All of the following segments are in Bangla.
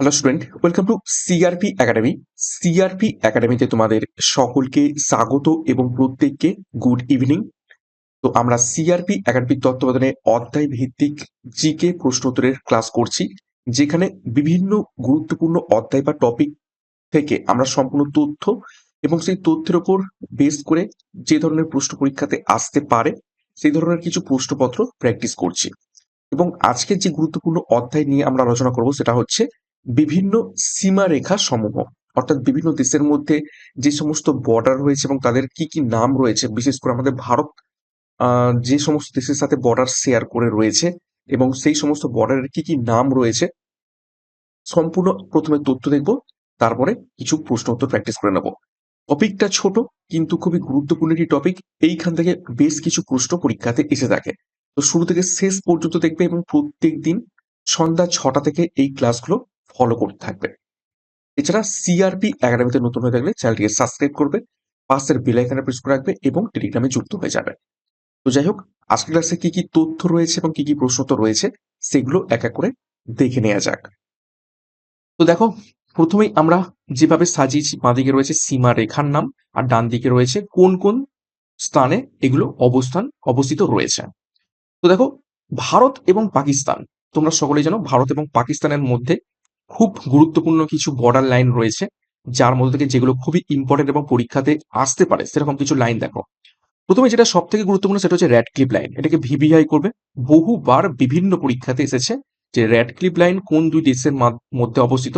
Hello student welcome to CRP academy CRP একাডেমিতে তোমাদের সকলকে স্বাগত এবং প্রত্যেককে গুড ইভিনিং তো আমরা সিআরপি একাডেমির তত্ত্বাবধানে অধ্যায় ভিত্তিক জিকে প্রশ্ন উত্তরের ক্লাস করছি, যেখানে বিভিন্ন গুরুত্বপূর্ণ অধ্যায় বা টপিক থেকে আমরা সম্পূর্ণ তথ্য এবং সেই তথ্যের ওপর বেস করে যে ধরনের প্রশ্ন পরীক্ষাতে আসতে পারে, সেই ধরনের কিছু প্রশ্নপত্র প্র্যাকটিস করছি। এবং আজকের যে গুরুত্বপূর্ণ অধ্যায় নিয়ে আমরা আলোচনা করব সেটা হচ্ছে বিভিন্ন সীমারেখা সমূহ, অর্থাৎ বিভিন্ন দেশের মধ্যে যে সমস্ত বর্ডার রয়েছে এবং তাদের কি কি নাম রয়েছে, বিশেষ করে আমাদের ভারত যে সমস্ত দেশের সাথে বর্ডার শেয়ার করে রয়েছে এবং সেই সমস্ত বর্ডারের কি কি নাম রয়েছে, সম্পূর্ণ প্রথমে তথ্য দেখব, তারপরে কিছু প্রশ্ন উত্তর প্র্যাকটিস করে নেব। টপিকটা ছোট, কিন্তু খুবই গুরুত্বপূর্ণ একটি টপিক এইখান থেকে বেশ কিছু প্রশ্ন পরীক্ষাতে এসে থাকে। তো শুরু থেকে শেষ পর্যন্ত দেখবে এবং প্রত্যেক দিন সন্ধ্যা ছটা থেকে এই ক্লাসগুলো ফলো করতে থাকবে। এছাড়া সিআরপি একাডেমিতে নতুন হয়ে থাকলে চ্যানেলটিকে সাবস্ক্রাইব করবে, পাশের বেল আইকনে প্রেস করে রাখবে এবং টেলিগ্রামে যুক্ত হয়ে যাবে। তো যাই হোক, আজকের ক্লাসে কি কি তথ্য রয়েছে এবং কি কি প্রশ্ন তো রয়েছে সেগুলো এক এক করে দেখে নেওয়া যাক। তো দেখো, প্রথমেই আমরা যেভাবে সাজিয়েছি, বাঁদিকে রয়েছে সীমা রেখার নাম আর ডান দিকে রয়েছে কোন কোন স্থানে এগুলো অবস্থান অবস্থিত রয়েছে। তো দেখো, ভারত এবং পাকিস্তান, তোমরা সকলেই জানো ভারত এবং পাকিস্তানের মধ্যে খুব গুরুত্বপূর্ণ কিছু বর্ডার লাইন রয়েছে, যার মধ্যে থেকে যেগুলো খুবই ইম্পর্টেন্ট এবং পরীক্ষাতে আসতে পারে, সেরকম কিছু লাইন দেখো। প্রথমে যেটা সব থেকে গুরুত্বপূর্ণ সেটা হচ্ছে র্যাড ক্লিপ লাইন এটাকে ভিভিআই করবে। বহুবার বিভিন্ন পরীক্ষাতে এসেছে যে র্যাড ক্লিপ লাইন কোন দুই দেশের মধ্যে অবস্থিত।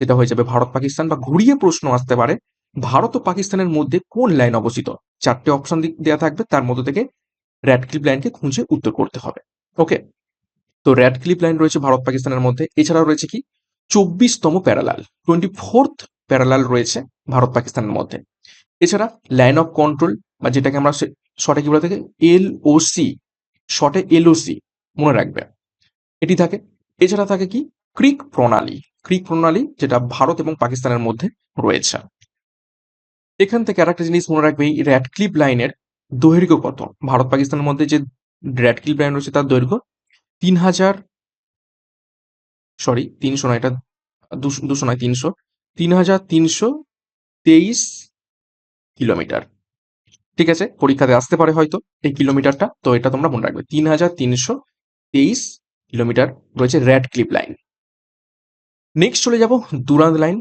সেটা হয়ে যাবে ভারত, পাকিস্তান বা ঘুরিয়ে প্রশ্ন আসতে পারে, ভারত ও পাকিস্তানের মধ্যে কোন লাইন অবস্থিত? চারটে অপশন দেওয়া থাকবে, তার মধ্যে থেকে র্যাড ক্লিপ লাইনকে খুঁজে উত্তর করতে হবে। ওকে তো র্যাড ক্লিপ লাইন রয়েছে ভারত, পাকিস্তানের মধ্যে। এছাড়াও রয়েছে কি? চব্বিশতম প্যারালাল টোয়েন্টি ফোর্থ প্যারালাল রয়েছে ভারত পাকিস্তানের মধ্যে। এছাড়া লাইন অফ কন্ট্রোল বা যেটাকে আমরা শর্টে কি বলে থাকি? এল ও সি শর্টে এলওসি মনে রাখবে। এটি থাকে। এছাড়া থাকে কি? ক্রিক প্রণালী। ক্রিক প্রণালী যেটা ভারত এবং পাকিস্তানের মধ্যে রয়েছে। এখান থেকে আরেকটা জিনিস মনে রাখবে, এই র্যাড ক্লিপ লাইনের দৈর্ঘ্য কত? ভারত পাকিস্তানের মধ্যে যে র্যাড ক্লিপ লাইন রয়েছে তার দৈর্ঘ্য তিন হাজার সরি তিনশো নয়, এটা দুশো নয়, তিনশো। তিন হাজার তিনশো তেইশ কিলোমিটার। ঠিক আছে? পরীক্ষাতে আসতে পারে হয়তো এই কিলোমিটারটা। তো এটা তোমরা মনে রাখবে। তিন হাজার তিনশো তেইশ কিলোমিটার রয়েছে র্যাড ক্লিপ লাইন। নেক্সট চলে যাব দুরান্ত লাইন।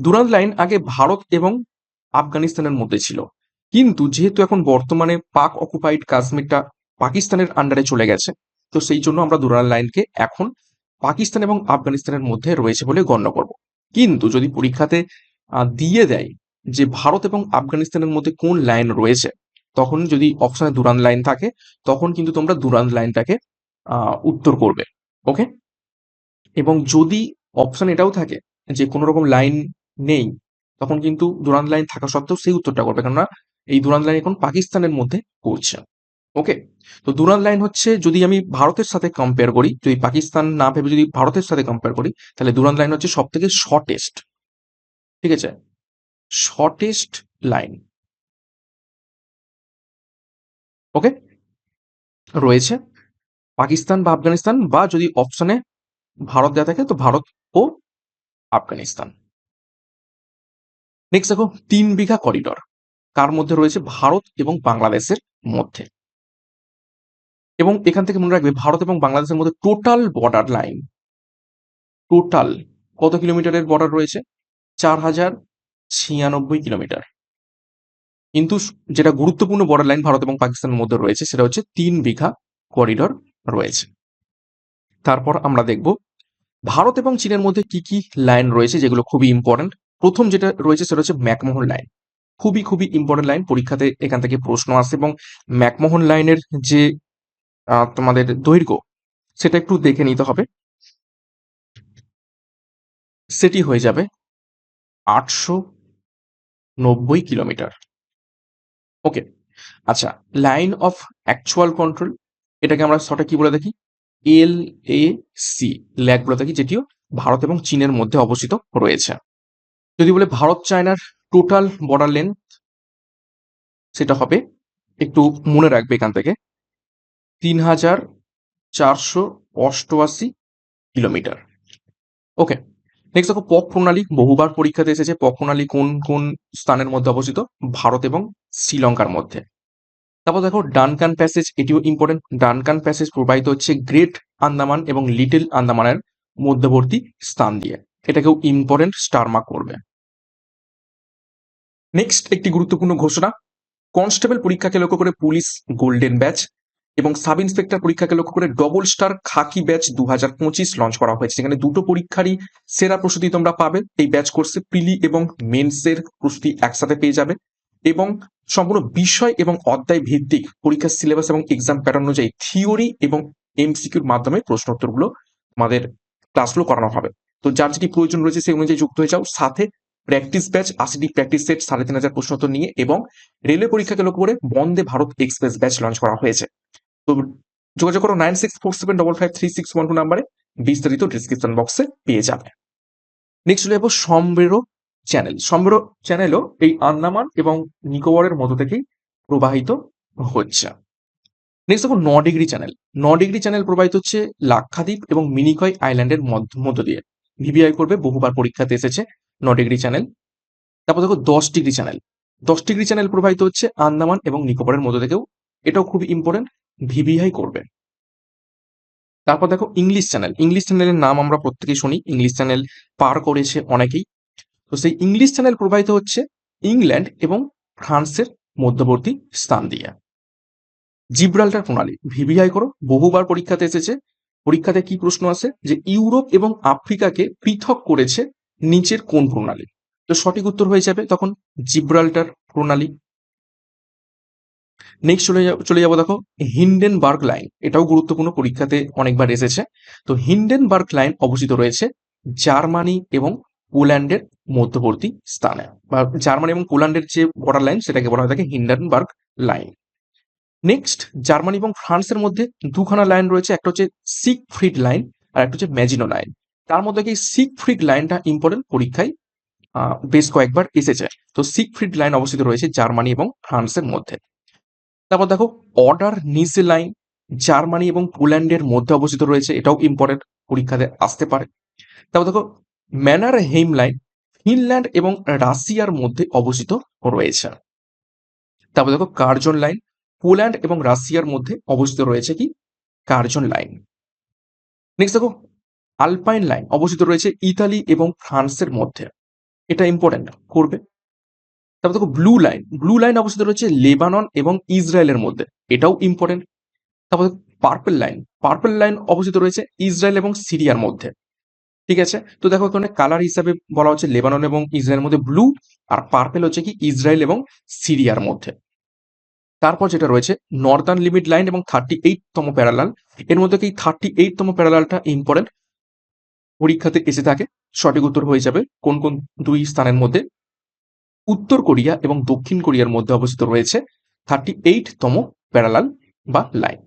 দুরান্ত লাইন আগে ভারত এবং আফগানিস্তানের মধ্যে ছিল। কিন্তু যেহেতু এখন বর্তমানে পাক অকুপাইড কাশ্মীরটা পাকিস্তানের আন্ডারে চলে গেছে, তো সেই জন্য আমরা দুরান্ত লাইনকে এখন পাকিস্তান এবং আফগানিস্তানের মধ্যে রয়েছে বলে গণ্য করব। কিন্তু যদি পরীক্ষাতে দিয়ে দেয় যে ভারত এবং আফগানিস্তানের মধ্যে কোন লাইন রয়েছে, তখন যদি অপশনে দুরান্ত লাইন থাকে, তখন কিন্তু তোমরা দুরান্ত লাইনটাকে উত্তর করবে। ওকে এবং যদি অপশন এটাও থাকে যে কোনো রকম লাইন নেই, তখন কিন্তু দুরান্ত লাইন থাকা সত্ত্বেও সেই উত্তরটা করবে। কেননা এই দুরান্ত লাইন এখন পাকিস্তানের মধ্যে পড়ছে। ওকে তো দুরান্ত লাইন হচ্ছে যদি আমি ভারতের সাথে কম্পেয়ার করি, যদি পাকিস্তান না ভেবে যদি ভারতের সাথে কম্পেয়ার করি, তাহলে দুরান্ত লাইন হচ্ছে সব থেকে শর্টেস্ট ঠিক আছে? শর্টেস্ট লাইন ওকে রয়েছে। পাকিস্তান বা আফগানিস্তান বা যদি অপশনে ভারত দেওয়া থাকে, তো ভারত ও আফগানিস্তান। নেক্সট দেখো, তিন বিঘা করিডর কার মধ্যে রয়েছে? ভারত এবং বাংলাদেশের মধ্যে। এবং এখান থেকে মনে রাখবে ভারত এবং বাংলাদেশের মধ্যে টোটাল বর্ডার লাইন টোটাল কত কিলোমিটারের বর্ডার রয়েছে? চার হাজার ছিয়ানব্বই কিলোমিটার। কিন্তু যেটা গুরুত্বপূর্ণ বর্ডার লাইন ভারত এবং পাকিস্তানের মধ্যে রয়েছে সেটা হচ্ছে তিন বিঘা করিডর রয়েছে। তারপর আমরা দেখব ভারত এবং চীনের মধ্যে কি কি লাইন রয়েছে যেগুলো খুবই ইম্পর্টেন্ট প্রথম যেটা রয়েছে সেটা হচ্ছে ম্যাকমোহন লাইন খুবই খুবই ইম্পর্টেন্ট লাইন পরীক্ষাতে এখান থেকে প্রশ্ন আসে এবং ম্যাকমোহন লাইনের যে তোমাদের দৈর্ঘ্য, সেটা একটু দেখে নিতে হবে। সেটি হয়ে যাবে আটশো নব্বই কিলোমিটার। ওকে আচ্ছা লাইন অফ অ্যাকচুয়াল কন্ট্রোল, এটাকে আমরা সঠিক কি বলে দেখি? এল এ সি, ল্যাগ বলে থাকি, যেটিও ভারত এবং চীনের মধ্যে অবস্থিত রয়েছে। যদি বলে ভারত, চায়নার টোটাল বর্ডার লেন্থ সেটা হবে, একটু মনে রাখবে এখান থেকে। তিন হাজার চারশো অষ্টআশি কিলোমিটার। ওকে নেক্সট দেখো, পক প্রণালী বহুবার পরীক্ষাতে এসেছে। পক প্রণালী কোন কোন স্থানের মধ্যে অবস্থিত? ভারত এবং শ্রীলঙ্কার মধ্যে। তারপর দেখো, ডানকান প্যাসেজ, এটিও ইম্পর্টেন্ট ডানকান প্যাসেজ প্রবাহিত হচ্ছে গ্রেট আন্দামান এবং লিটল আন্দামানের মধ্যবর্তী স্থান দিয়ে। এটাকেও ইম্পর্টেন্ট স্টার মার্ক করবে। নেক্সট একটি গুরুত্বপূর্ণ ঘোষণা। কনস্টেবল পরীক্ষাকে লক্ষ্য করে পুলিশ গোল্ডেন ব্যাচ এবং সাব ইন্সপেক্টর পরীক্ষাকে লক্ষ্য করে ডবল স্টার খাকি ব্যাচ দু হাজার পঁচিশ লঞ্চ করা হয়েছে। যেখানে দুটো পরীক্ষারই সেরা প্রস্তুতি তোমরা পাবে। এই ব্যাচ কোর্সে প্রিলি এবং মেন্সের প্রস্তুতি একসাথে পেয়ে যাবে এবং সম্পূর্ণ বিষয় এবং অধ্যায় ভিত্তিক পরীক্ষার সিলেবাস এবং এক্সাম প্যাটার্ন অনুযায়ী থিওরি এবং এমসিকিউর মাধ্যমে প্রশ্নোত্তরগুলো আমাদের ক্লাসগুলো করানো হবে। তো যার যেটি প্রয়োজন রয়েছে সেই অনুযায়ী যুক্ত হয়ে যাও। সাথে প্র্যাকটিস ব্যাচ আশিটি প্র্যাকটিস সেট সাড়ে তিন হাজার প্রশ্নোত্তর নিয়ে এবং রেলওয়ে পরীক্ষাকে লক্ষ্য করে Vande Bharat express batch launch করা হয়েছে। তো যোগাযোগ করো nine six four seven double five three six one two নাম্বারে, বিস্তারিত ডিসক্রিপশন বক্সে পেয়ে যাবে। নেক্সট চলে যাব সম্বেরো চ্যানেল সম্বেরো চ্যানেলও এই আন্দামান এবং নিকোবরের মধ্য থেকেই প্রবাহিত হচ্ছে। নেক্সট দেখো ন ডিগ্রি চ্যানেল ন ডিগ্রি চ্যানেল প্রবাহিত হচ্ছে লাক্ষাদ্বীপ এবং মিনিকয় আইল্যান্ডের মধ্য মধ্য দিয়ে। ভিভিআই করবে, বহুবার পরীক্ষাতে এসেছে ন ডিগ্রি চ্যানেল তারপর দেখো দশ ডিগ্রি চ্যানেল দশ ডিগ্রি চ্যানেল প্রবাহিত হচ্ছে আন্দামান এবং নিকোবরের মধ্য থেকেও। এটাও খুব ইম্পর্টেন্ট ভিভিআই করবে। তারপর দেখো ইংলিশ চ্যানেল ইংলিশ চ্যানেলের নাম আমরা প্রত্যেকেই শুনি ইংলিশ চ্যানেল পার করেছে অনেকেই। তো সেই ইংলিশ চ্যানেল প্রবাহিত হচ্ছে ইংল্যান্ড এবং ফ্রান্সের মধ্যবর্তী স্থান দিয়ে। জিব্রাল্টার প্রণালী, ভিভিআই করো, বহুবার পরীক্ষাতে এসেছে। পরীক্ষাতে কি প্রশ্ন আছে? যে ইউরোপ এবং আফ্রিকাকে পৃথক করেছে নিচের কোন প্রণালী? তো সঠিক উত্তর হয়ে যাবে তখন জিব্রাল্টার প্রণালী। নেক্সট চলে যাব, চলে যাব দেখো হিন্ডেনবার্গ লাইন এটাও গুরুত্বপূর্ণ, পরীক্ষাতে অনেকবার এসেছে। তো হিন্ডেনবার্গ লাইন অবস্থিত রয়েছে জার্মানি এবং পোল্যান্ডের মধ্যবর্তী স্থানে। বা জার্মানি এবং পোল্যান্ডের যে বর্ডার লাইন সেটাকে বলা হয় থাকে হিন্ডেনবার্গ লাইন নেক্সট জার্মানি এবং ফ্রান্সের মধ্যে দুখানা লাইন রয়েছে। একটা হচ্ছে সিক ফ্রিড লাইন আর একটা হচ্ছে ম্যাজিনো লাইন তার মধ্যে কি সিক ফ্রিড লাইনটা ইম্পর্টেন্ট পরীক্ষায় বেশ কয়েকবার এসেছে। তো সিক ফ্রিড লাইন অবস্থিত রয়েছে জার্মানি এবং ফ্রান্সের মধ্যে। তারপর দেখো অর্ডার নিসে লাইন জার্মানি এবং পোল্যান্ডের মধ্যে অবস্থিত রয়েছে, এটাও ইম্পর্টেন্ট পরীক্ষাতে আসতে পারে। তারপর দেখো ম্যানার হেইম লাইন ফিনল্যান্ড এবং রাশিয়ার মধ্যে অবস্থিত রয়েছে। তারপর দেখো কার্জন লাইন পোল্যান্ড এবং রাশিয়ার মধ্যে অবস্থিত রয়েছে কি? কার্জন লাইন নেক্সট দেখো আলপাইন লাইন অবস্থিত রয়েছে ইতালি এবং ফ্রান্সের মধ্যে। এটা ইম্পর্টেন্ট করবে। তারপর দেখো ব্লু লাইন ব্লু লাইন অবস্থিত রয়েছে লেবানন এবং ইসরায়েলের মধ্যে। এটাও ইম্পর্টেন্ট তারপর পার্পল লাইন পার্পল লাইন অবস্থিত রয়েছে ইসরায়েল এবং সিরিয়ার মধ্যে। ঠিক আছে? তো দেখো এখানে কালার হিসাবে বলা হচ্ছে লেবানন এবং ইসরায়েলের মধ্যে ব্লু আর পার্পেল হচ্ছে কি ইসরায়েল এবং সিরিয়ার মধ্যে। তারপর যেটা রয়েছে নর্দার্ন লিমিট লাইন এবং থার্টি এইট তম প্যারালাল এর মধ্যে কি থার্টি এইট তম প্যারালালটা ইম্পর্টেন্ট পরীক্ষাতে এসে থাকে। সঠিক উত্তর হয়ে যাবে কোন কোন দুই স্থানের মধ্যে। উত্তর কোরিয়া এবং দক্ষিণ কোরিয়ার মধ্যে অবস্থিত রয়েছে থার্টি তম প্যারালাল বা লাইন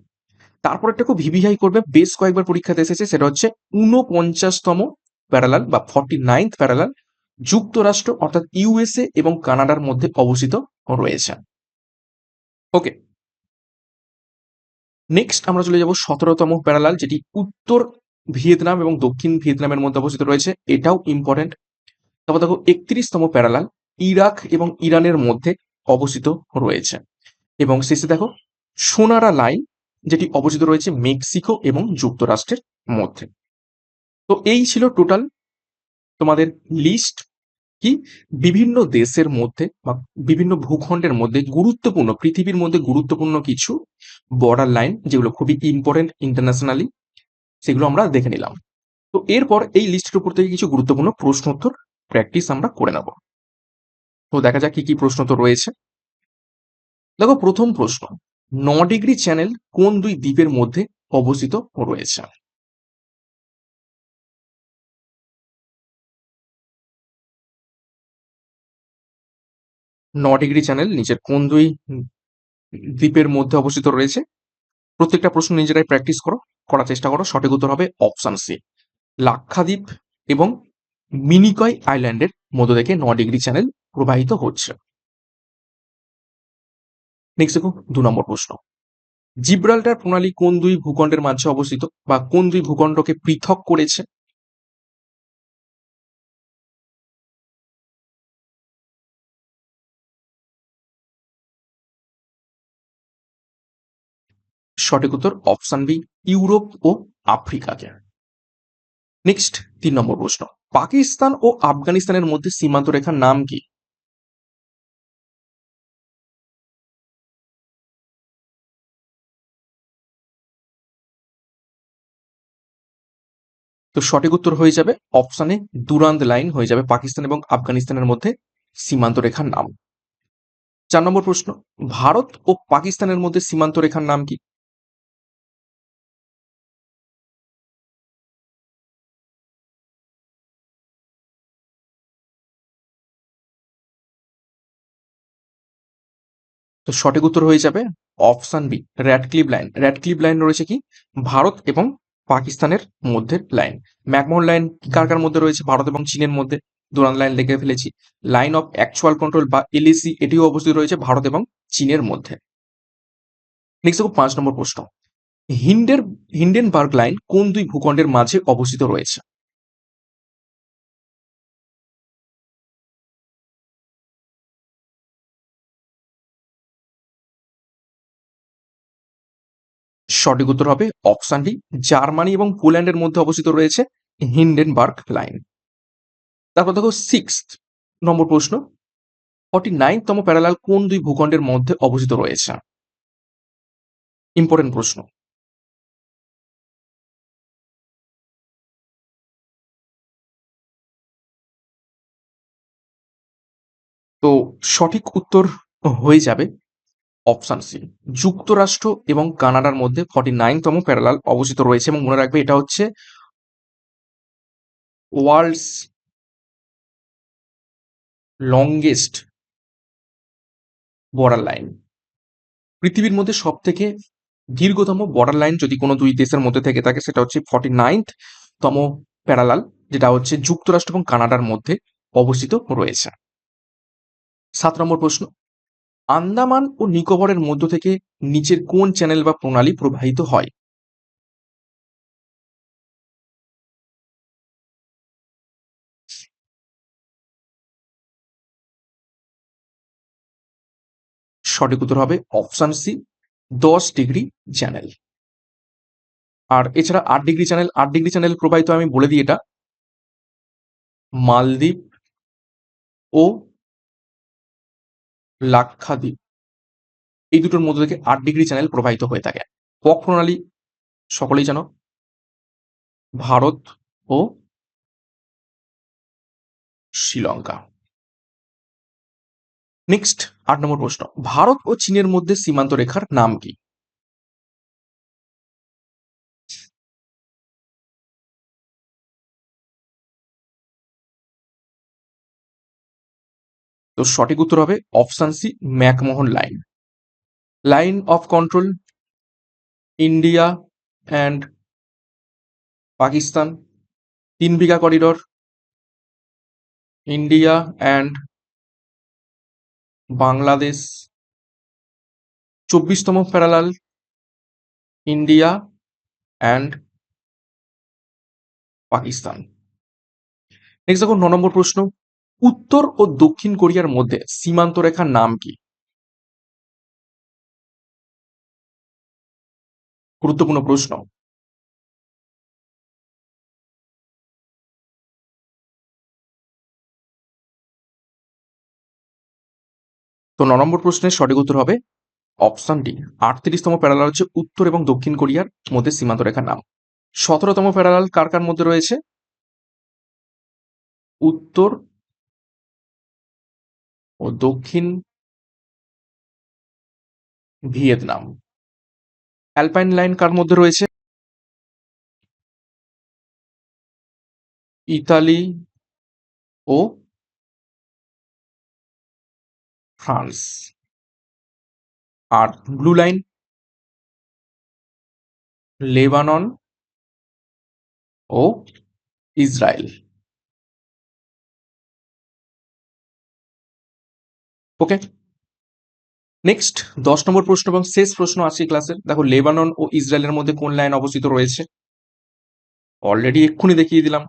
তারপর একটা খুব ভিভিআই করবে, বেশ কয়েকবার পরীক্ষাতে এসেছে, সেটা হচ্ছে ঊনপঞ্চাশতম প্যারালাল বা ফর্টি নাইন্থ প্যারালাল যুক্তরাষ্ট্র অর্থাৎ ইউএসএ এবং কানাডার মধ্যে অবস্থিত রয়েছে। ওকে নেক্সট আমরা চলে যাব সতেরোতম প্যারালাল যেটি উত্তর ভিয়েতনাম এবং দক্ষিণ ভিয়েতনামের মধ্যে অবস্থিত রয়েছে, এটাও ইম্পর্টেন্ট তারপর দেখো একত্রিশতম প্যারালাল ইরাক এবং ইরানের মধ্যে অবস্থিত রয়েছে। এবং শেষে দেখো, সোনারা লাইন যেটি অবস্থিত রয়েছে মেক্সিকো এবং যুক্তরাষ্ট্রের মধ্যে। তো এই ছিল টোটাল তোমাদের লিস্ট কি? বিভিন্ন দেশের মধ্যে বা বিভিন্ন ভূখণ্ডের মধ্যে গুরুত্বপূর্ণ, পৃথিবীর মধ্যে গুরুত্বপূর্ণ কিছু বর্ডার লাইন যেগুলো খুবই ইম্পর্টেন্ট ইন্টারন্যাশনালি সেগুলো আমরা দেখে নিলাম। তো এরপর এই লিস্টের উপর থেকে কিছু গুরুত্বপূর্ণ প্রশ্নোত্তর প্র্যাকটিস আমরা করে নেব। তো দেখা যাক কি কি প্রশ্ন তো রয়েছে। দেখো, প্রথম প্রশ্ন, ন ডিগ্রি চ্যানেল কোন দুই দ্বীপের মধ্যে অবস্থিত রয়েছে? ন ডিগ্রি চ্যানেল নিচের কোন দুই দ্বীপের মধ্যে অবস্থিত রয়েছে? প্রত্যেকটা প্রশ্ন নিজেরাই প্র্যাকটিস করো, করার চেষ্টা করো, সঠিক উত্তর হবে অপশন সি লাক্ষাদ্বীপ এবং মিনিকয় আইল্যান্ডের মধ্য থেকে ন ডিগ্রি চ্যানেল প্রবাহিত হচ্ছে নেক্সট দু নম্বর প্রশ্ন। জিব্রাল্টার প্রণালী কোন দুই ভূখণ্ডের মাঝে অবস্থিত বা কোন দুই ভূখণ্ডকে পৃথক করেছে? সঠিক উত্তর অপশন বি, ইউরোপ ও আফ্রিকাকে। নেক্সট তিন নম্বর প্রশ্ন। পাকিস্তান ও আফগানিস্তানের মধ্যে সীমান্ত রেখার নাম কি? তো সঠিক উত্তর হয়ে যাবে অপশানে দুরান্দ লাইন হয়ে যাবে পাকিস্তান এবং আফগানিস্তানের মধ্যে সীমান্ত রেখার নাম। চার নম্বর প্রশ্ন, ভারত ও পাকিস্তানের মধ্যে সীমান্ত রেখার নাম কি? তো সঠিক উত্তর হয়ে যাবে option B Radcliffe line Radcliffe line রয়েছে কি? ভারত এবং পাকিস্তানের মধ্যে লাইন ম্যাকমোহন লাইন কার কার মধ্যে রয়েছে? ভারত এবং চীনের মধ্যে। দুরান লাইন লিখে ফেলেছি। লাইন অফ অ্যাকচুয়াল কন্ট্রোল বা এলএসি এটিও অবস্থিত রয়েছে ভারত এবং চীনের মধ্যে। নেক্সট পাঁচ নম্বর প্রশ্ন। হিন্ডের, হিন্ডেনবার্গ লাইন কোন দুই ভূখণ্ডের মাঝে অবস্থিত রয়েছে? সঠিক উত্তর হবে অপশন ডি, জার্মানি এবং পোল্যান্ডের মধ্যে অবস্থিত রয়েছে হিন্ডেনবার্গ লাইন। তারপর দেখো সিক্স নম্বর প্রশ্ন, ফর্টি নাইনতম প্যারালাল কোন দুই ভূখণ্ডের মধ্যে অবস্থিত রয়েছে? ইম্পর্টেন্ট প্রশ্ন। তো সঠিক উত্তর হয়ে যাবে অপশন সি। যুক্তরাষ্ট্র এবং কানাডার মধ্যে ফর্টি নাইনতম প্যারালাল অবস্থিত রয়েছে এবং মনে রাখবে এটা হচ্ছে ওয়ার্ল্ডস লংগেস্ট বর্ডার লাইন। পৃথিবীর মধ্যে সব থেকে দীর্ঘতম বর্ডার লাইন যদি কোনো দুই দেশের মধ্যে থেকে থাকে সেটা হচ্ছে ফর্টি তম প্যারালাল যেটা হচ্ছে যুক্তরাষ্ট্র এবং কানাডার মধ্যে অবস্থিত রয়েছে। সাত নম্বর প্রশ্ন আন্দামান ও নিকোবরের মধ্য থেকে নিচের কোন চ্যানেল বা প্রণালী প্রবাহিত হয়? সঠিক উত্তর হবে অপশন সি দশ ডিগ্রি চ্যানেল আর এছাড়া আট ডিগ্রি চ্যানেল আট ডিগ্রি চ্যানেল প্রবাহিত আমি বলে দিই এটা। মালদ্বীপ ও লাক্ষাদ্বীপ। এই দুটোর মধ্যে থেকে আট ডিগ্রি চ্যানেল প্রবাহিত হয়ে থাকে। পক প্রণালী সকলেই জানো? ভারত ও শ্রীলঙ্কা। নেক্সট আট নম্বর প্রশ্ন। ভারত ও চীনের মধ্যে সীমান্ত রেখার নাম কি? তো সঠিক উত্তর হবে option C McMahon line. Line of control, India and Pakistan, Tin Bigha corridor, India and Bangladesh, চব্বিশতম parallel, India and Pakistan. Next দেখো, ন নম্বর প্রশ্ন। উত্তর ও দক্ষিণ কোরিয়ার মধ্যে সীমান্ত রেখার নাম কি? গুরুত্বপূর্ণ প্রশ্ন। তো ন নম্বর প্রশ্নের সঠিক উত্তর হবে অপশন ডি। আটত্রিশতম প্যারালাল হচ্ছে উত্তর এবং দক্ষিণ কোরিয়ার মধ্যে সীমান্ত রেখার নাম। সতেরোতম প্যারালাল কার কার মধ্যে রয়েছে? উত্তর ও দক্ষিণ ভিয়েতনাম। অ্যালপাইন লাইন কার মধ্যে রয়েছে? ইতালি ও ফ্রান্স। আর ব্লু লাইন? লেবানন ও ইসরায়েল। ওকে নেক্সট দশ নম্বর প্রশ্ন এবং শেষ প্রশ্ন আছে ক্লাসের দেখো লেবানন ও ইসরায়েলের মধ্যে কোন লাইন অবস্থিত রয়েছে? অলরেডি এক্ষুনি দেখিয়ে দিলাম।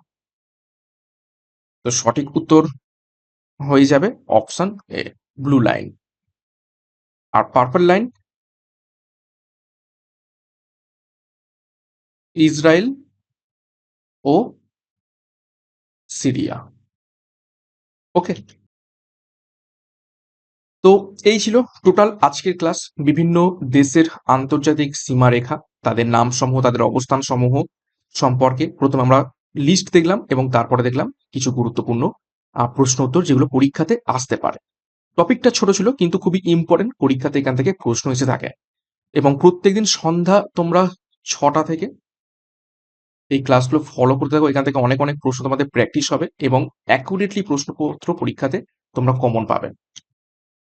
তো সঠিক উত্তর হয়ে যাবে অপশন এ ব্লু লাইন আর পার্পল লাইন ইসরায়েল ও সিরিয়া ওকে তো এই ছিল টোটাল আজকের ক্লাস। বিভিন্ন দেশের আন্তর্জাতিক সীমারেখা, তাদের নাম সমূহ তাদের অবস্থান সমূহ সম্পর্কে প্রথমে আমরা লিস্ট দেখলাম এবং তারপরে দেখলাম কিছু গুরুত্বপূর্ণ প্রশ্ন উত্তর যেগুলো পরীক্ষাতে আসতে পারে। টপিকটা ছোট ছিল, কিন্তু খুবই ইম্পর্টেন্ট পরীক্ষাতে এখান থেকে প্রশ্ন এসে থাকে। এবং প্রত্যেকদিন সন্ধ্যা তোমরা ছটা থেকে এই ক্লাসগুলো ফলো করতে থাকো। এখান থেকে অনেক অনেক প্রশ্ন তোমাদের প্র্যাকটিস হবে এবং অ্যাকুরেটলি প্রশ্নপত্র পরীক্ষাতে তোমরা কমন পাবে।